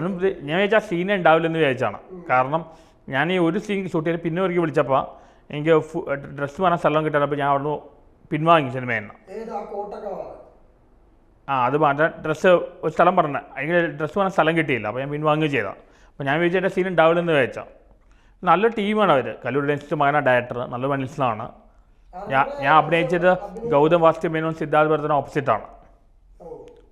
ഞാൻ വിചാരിച്ചാൽ സീനെ ഉണ്ടാവില്ലെന്ന് വിചാരിച്ചാണ്. കാരണം ഞാൻ ഈ ഒരു സീൻ ഷൂട്ട് ചെയ്ത് പിന്നെ ഒരിക്കൽ വിളിച്ചപ്പോൾ എനിക്ക് ഡ്രസ്സ് മാറാൻ സ്ഥലം കിട്ടാനപ്പോൾ ഞാൻ അവിടുന്ന് പിൻവാങ്ങി ഏത് ആ അത് മാറ്റാൻ ഡ്രസ്സ് ഒരു സ്ഥലം പറഞ്ഞ. എനിക്ക് ഡ്രസ്സ് മാറാൻ സ്ഥലം കിട്ടിയില്ല. അപ്പോൾ ഞാൻ പിൻവാങ്ങുകയും ചെയ്തതാണ് അപ്പോൾ ഞാൻ വിചാരിച്ച സീൻ ഉണ്ടാവില്ലെന്ന് വിചാരിച്ചാൽ നല്ല ടീമാണ് അവർ കല്ലൂർ ഡെൻസിറ്റ് മകന ഡയറക്ടർ നല്ല മനസ്സിലാണ്. ഞാൻ ഞാൻ അഭിനയിച്ചത് ഗൗതം വാസ്തു മേനോൻ സിദ്ധാർത്ഥ ഭരതന് ഓപ്പോസിറ്റാണ്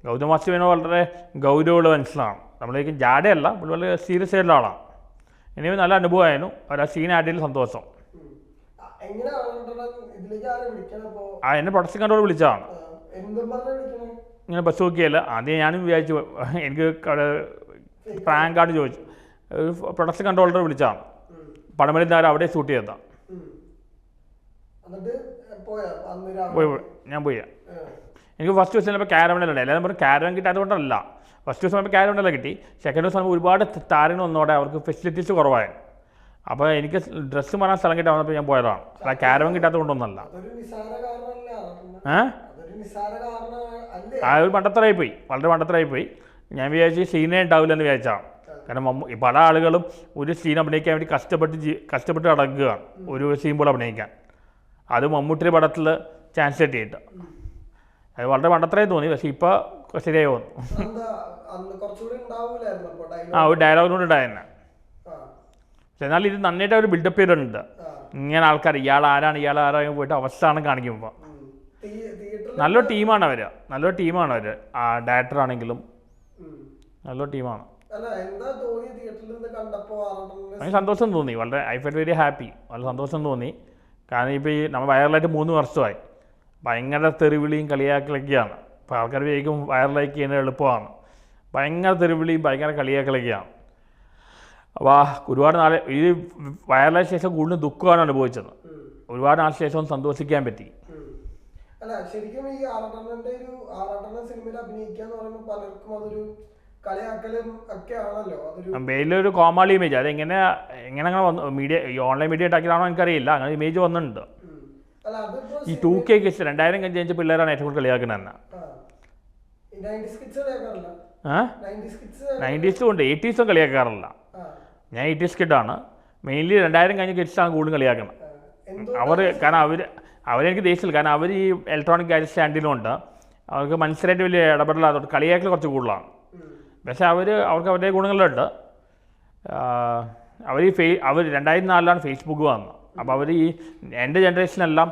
ഗൗതം വാസ്തു മേനോൻ വളരെ ഗൗരവമുള്ള മനസ്സിലാണ്. നമ്മളേക്ക് ജാടയല്ല പുള്ളി വളരെ സീരിയസ് ആയിട്ടുള്ള ആളാണ് എനിക്ക് നല്ല അനുഭവമായിരുന്നു. അവർ ആ സീൻ ആഡിയിൽ സന്തോഷം. ആ, എന്നെ പ്രൊഡക്ഷൻ കണ്ടോട് വിളിച്ചതാണ്. ഇങ്ങനെ ബസ് നോക്കിയല്ല ആദ്യം ഞാനും വിചാരിച്ചു എനിക്ക് പ്രാങ്ക് കാർഡ് ചോദിച്ചു. പ്രൊഡക്ഷൻ കൺട്രോളർ വിളിച്ചതാണ്. പടമലി നേരം അവിടെ ഷൂട്ട് ചെയ്തതാണ് പോയാ. ഞാൻ പോയി. എനിക്ക് ഫസ്റ്റ് ദിവസം ചിലപ്പോൾ ക്യാരവണല്ല എല്ലാവരും പറഞ്ഞു ക്യാരവൻ കിട്ടാത്തതുകൊണ്ടല്ല ഫസ്റ്റ് ദിവസം ആയപ്പോൾ ക്യാരവണല്ല കിട്ടി. സെക്കൻഡ് ദിവസം നമുക്ക് ഒരുപാട് താരങ്ങൾ വന്നോടെ അവർക്ക് ഫെസിലിറ്റീസ് കുറവായി. അപ്പോൾ എനിക്ക് ഡ്രസ്സ് മാറാൻ സ്ഥലം കിട്ടാൻ വന്നപ്പോൾ ഞാൻ പോയതാണ് അല്ല ക്യാരം കിട്ടാത്തത് കൊണ്ടൊന്നല്ല. അതൊരു നിസാര കാരണമല്ല. ഏഹ് ആ ഒരു മണ്ടത്തരായി പോയി വളരെ മണ്ടത്തരായി പോയി ഞാൻ വിചാരിച്ചു സീനേ ഉണ്ടാവില്ല എന്ന് വിചാരിച്ചാണ് കാരണം പല ആളുകളും ഒരു സീൻ അഭിനയിക്കാൻ വേണ്ടി കഷ്ടപ്പെട്ട് കഷ്ടപ്പെട്ട് അടങ്ങുകയാണ് ഒരു സീൻ പോലെ അഭിനയിക്കാൻ. അത് മമ്മൂട്ടിയുടെ പടത്തിൽ ചാൻസ് കിട്ടിയിട്ട്. അത് വളരെ മണ്ടത്തരായി തോന്നി പക്ഷേ ഇപ്പോൾ ശരിയായി വന്നു ആ ഒരു ഡയലോഗിനോട് ഉണ്ടായിരുന്നെ. പക്ഷെ എന്നാൽ ഇത് നന്നായിട്ട് അവർ ബിൽഡപ്പ് ചെയ്തിട്ടുണ്ട്. ഇങ്ങനെ ആൾക്കാർ ഇയാൾ ആരാണ് ഇയാൾ ആരാണ് പോയിട്ട് അവസ്ഥയാണ് കാണിക്കുമ്പോൾ നല്ലൊരു ടീമാണ് അവർ നല്ലൊരു ടീമാണ് അവർ ആ ഡയറക്ടർ ആണെങ്കിലും. നല്ലൊരു ടീമാണ് എനിക്ക് സന്തോഷം തോന്നി. വളരെ ഐ ഫെൽ വെരി ഹാപ്പി വളരെ സന്തോഷം തോന്നി. കാരണം ഇപ്പോൾ ഈ നമ്മൾ വൈറലായിട്ട് മൂന്ന് വർഷമായി. ഭയങ്കര തെറിവിളിയും കളിയാക്കലൊക്കെയാണ്. ഇപ്പോൾ ആൾക്കാർ വേഗം വൈറലായി ചെയ്യുന്നത് എളുപ്പമാണ്. ഭയങ്കര തെറിവിളിയും ഭയങ്കര കളിയാക്കലൊക്കെയാണ്. അപ്പോൾ ഒരുപാട് നാളെ ഈ വൈറലായ ശേഷം കൂടുതൽ ദുഃഖമാണ് അനുഭവിച്ചത്. ഒരുപാട് നാൾ ശേഷം സന്തോഷിക്കാൻ പറ്റി. അല്ല ശരിക്കും ഈ ആറാട്ടണ്ണന്റെ ഒരു ആറാട്ടണ്ണ സിനിമയിൽ അഭിനയിക്കുക എന്ന് പറയുമ്പോൾ പലർക്കും അതൊരു കളിയാക്കലും ഒക്കെ ആണല്ലോ. അതൊരു വലിയൊരു കോമാളി ഇമേജ് അതെങ്ങനെ എങ്ങനെ എങ്ങനെ അങ്ങനെ വന്നു? മീഡിയ ഈ ഓൺലൈൻ മീഡിയ ഉണ്ടാക്കിയതാണോ എനിക്കറിയില്ല. അങ്ങനെ ഇമേജ് വന്നിട്ടുണ്ട്. ഈ ടൂ കെ കിഡ്സ് രണ്ടായിരം കഴിഞ്ഞ് അഞ്ച് പിള്ളേരാണ് ഏറ്റവും കൂടുതൽ കളിയാക്കുന്നത് നയന്റീസ് ഉണ്ട് എയ്റ്റീസും കളിയാക്കാറില്ല. ഞാൻ എയ്റ്റീസ് കിഡാണ് മെയിൻലി രണ്ടായിരം കഴിഞ്ഞ കിഡ്സാണ് കൂടുതൽ കളിയാക്കുന്നത് അവർ കാരണം അവർ അവരെനിക്ക് ദേഷ്യമില്ല. കാരണം അവർ ഈ ഇലക്ട്രോണിക് ഗാഡ്ജറ്റ് സ്റ്റാൻഡിലുണ്ട് അവർക്ക് മനസ്സിലായിട്ട് വലിയ ഇടപെടലാത്തോട്ട് കളിയാക്കൽ കുറച്ച് കൂടുതലാണ്. പക്ഷേ അവർ അവർക്ക് അവരുടെ ഗുണങ്ങളുണ്ട്. അവർ ഈ ഫേ അവർ രണ്ടായിരത്തി നാലിലാണ് ഫേസ്ബുക്ക് വന്നത്. അപ്പോൾ അവർ ഈ എന്റെ ജനറേഷനെല്ലാം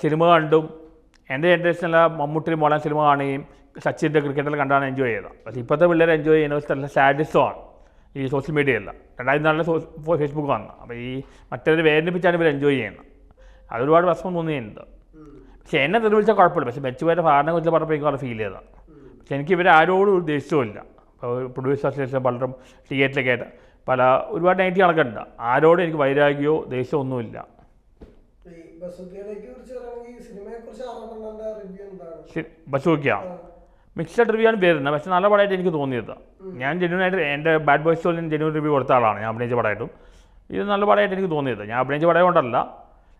സിനിമ കണ്ടും. എന്റെ ജനറേഷനെല്ലാം മമ്മൂട്ടി മോളൻ സിനിമ കാണുകയും സച്ചിന്റെ ക്രിക്കറ്റെല്ലാം കണ്ടാണ് എൻജോയ് ചെയ്തത്. പക്ഷേ ഇപ്പോഴത്തെ പിള്ളേർ എൻജോയ് ചെയ്യുന്നത് നല്ല സാഡിസമാണ് ഈ സോഷ്യൽ മീഡിയയല്ല രണ്ടായിരത്തി നാലിലെ ഫേസ്ബുക്ക് വന്നത് അപ്പോൾ ഈ മറ്റൊരു വേദനിപ്പിച്ചാണ് ഇവർ എൻജോയ് ചെയ്യുന്നത്. അതൊരുപാട് പ്രശ്നം തോന്നിയിട്ടുണ്ട്. പക്ഷേ എന്നെ തെരുവിളിച്ചാൽ കുഴപ്പമില്ല. പക്ഷേ മെച്ചുവേന്റെ ഭാരണ കുറിച്ച് പറഞ്ഞപ്പോൾ എനിക്ക് ഫീൽ ചെയ്തതാണ്. പക്ഷേ എനിക്ക് ഇവരാരോടും ഒരു ദേഷ്യമില്ല ഇപ്പോൾ പ്രൊഡ്യൂസർ അസോസിയേഷൻ പലരും തിയേറ്ററിലൊക്കെ ആയിട്ട് പല ഒരുപാട് നെഗറ്റീവ് ആൾക്കാരുണ്ട് ആരോടും എനിക്ക് വൈരാഗ്യമോ ദേഷ്യമോ ഒന്നുമില്ല. ബസുക്കിയെ. മിക്സഡ് റിവ്യൂ ആണ് വരുന്നത് പക്ഷെ നല്ല പടമായിട്ട് എനിക്ക് തോന്നിയത്. ഞാൻ ജെന്യൂൻ ആയിട്ട് എന്റെ ബാഡ് ബോയ്സ് സ്റ്റോളിൽ ജെന്യൂൻ റിവ്യൂ കൊടുത്ത ആളാണ് ഞാൻ അഭിനയിച്ച പടമായിട്ടും. ഇത് നല്ല പടമായിട്ട് എനിക്ക് തോന്നിയത്. ഞാൻ അഭിനയിച്ച പടം കൊണ്ടല്ല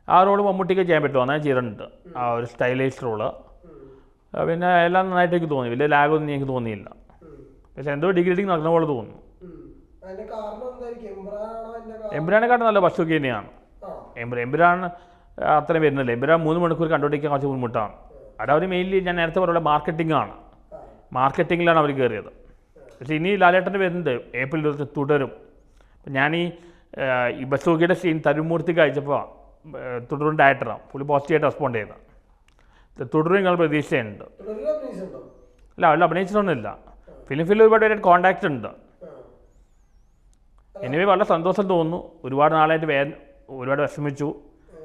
ആ റോൾ മമ്മൂട്ടിക്ക് ചെയ്യാൻ പറ്റുമോ? അങ്ങനെ ചെയ്തിട്ടുണ്ട്. ആ ഒരു സ്റ്റൈലിഷ് റോൾ. പിന്നെ എല്ലാം നന്നായിട്ട് എനിക്ക് തോന്നി. വലിയ ലാഗൊന്നും എനിക്ക് തോന്നിയില്ല. പക്ഷെ എന്തോ ഡിഗ്രി നടക്കുന്ന പോലെ തോന്നുന്നു. എംബ്രാനെക്കാട്ടും നല്ല ബസ് നോക്കി തന്നെയാണ് എംബ്രാൻ അത്രയും വരുന്നില്ല. എംബ്രാൻ മൂന്ന് മണിക്കൂർ കണ്ടുപിടിക്കാൻ കുറച്ച് ബുദ്ധിമുട്ടാണ്. അത് അവർ മെയിൻലി ഞാൻ നേരത്തെ പറഞ്ഞ മാർക്കറ്റിംഗ് ആണ്. മാർക്കറ്റിങ്ങിലാണ് അവർ കയറിയത് പക്ഷേ ഇനി ലാലേട്ടന്റെ വരുന്നുണ്ട്. ഏപ്രിൽ ഇരുപത്തി തുടരും. അപ്പം ഞാൻ ഈ ഈ ബസ് നോക്കിയുടെ സീൻ തരുമൂർത്തിക്ക് അയച്ചപ്പോൾ തുടരും ഡയറക്ടറാണ് പുള്ളി പോസിറ്റീവായിട്ട് റെസ്പോണ്ട് ചെയ്ത. തുടരും നിങ്ങൾ പ്രതീക്ഷയുണ്ട്. അല്ല അവൾ അഭിനയിച്ചിട്ടൊന്നുമില്ല. ഫിലിം ഫിലിം ഒരുപാട് പേരായിട്ട് കോൺടാക്റ്റ് ഉണ്ട്. എനിവേ വളരെ സന്തോഷം തോന്നുന്നു. ഒരുപാട് നാളായിട്ട് വേ ഒരുപാട് വിഷമിച്ചു.